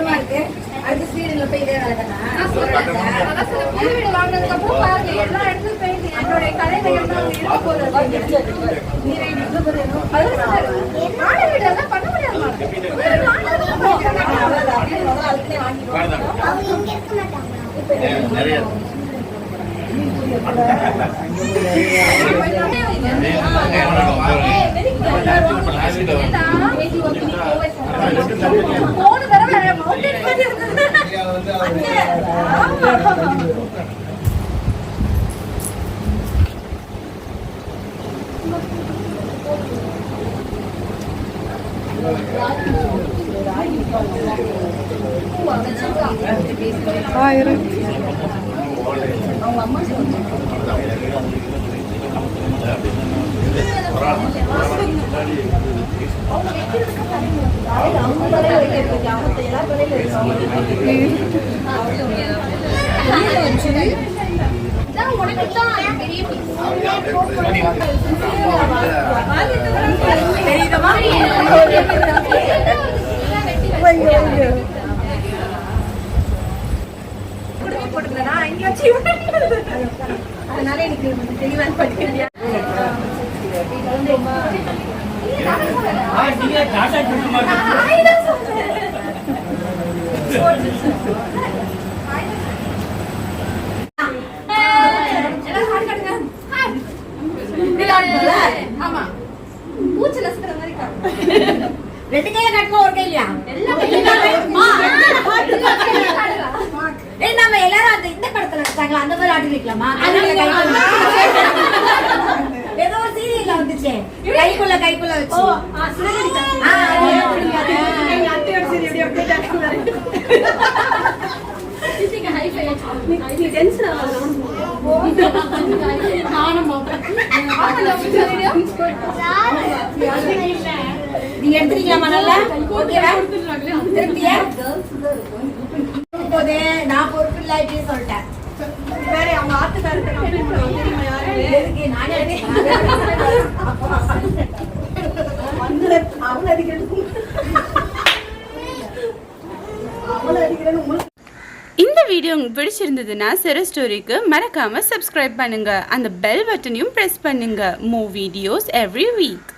பயங்கரமா இருக்கு. அடுத்த சீரியல்ல போய் இதே வேலை தானா? வாங்கினதுக்கு அப்புறம் பாருங்க. எல்லா இடத்துலயும் என்னுடைய இருக்க பண்ண முடியாது. தடவை போட்டுருந்தா இங்க வச்சு அதனால எனக்கு தெளிவாக படிக்கிறேன் ஆமா பூச்சி நசுக்கிற மாதிரி காணும். ரெண்டு கையில கட்டணும் ஒரு கையிலயா? ஏய் கைக்குள்ள ஏதோ ஒரு சீரியல்ல வந்துச்சே. கைக்குள்ள கைக்குள்ள வச்சு. நீங்க எடுத்துட்டீங்களாமா நல்லா? திருப்தியா? போதே நான் பொறுப்பு இல்லை இப்படின்னு இந்த வீடியோ உங்களுக்கு பிடிச்சிருந்ததுன்னா சிறு ஸ்டோரிக்கு மறக்காம சப்ஸ்கிரைப் பண்ணுங்க. அந்த பெல் பட்டனையும் ப்ரெஸ் பண்ணுங்க. மூ வீடியோஸ் எவ்ரி வீக்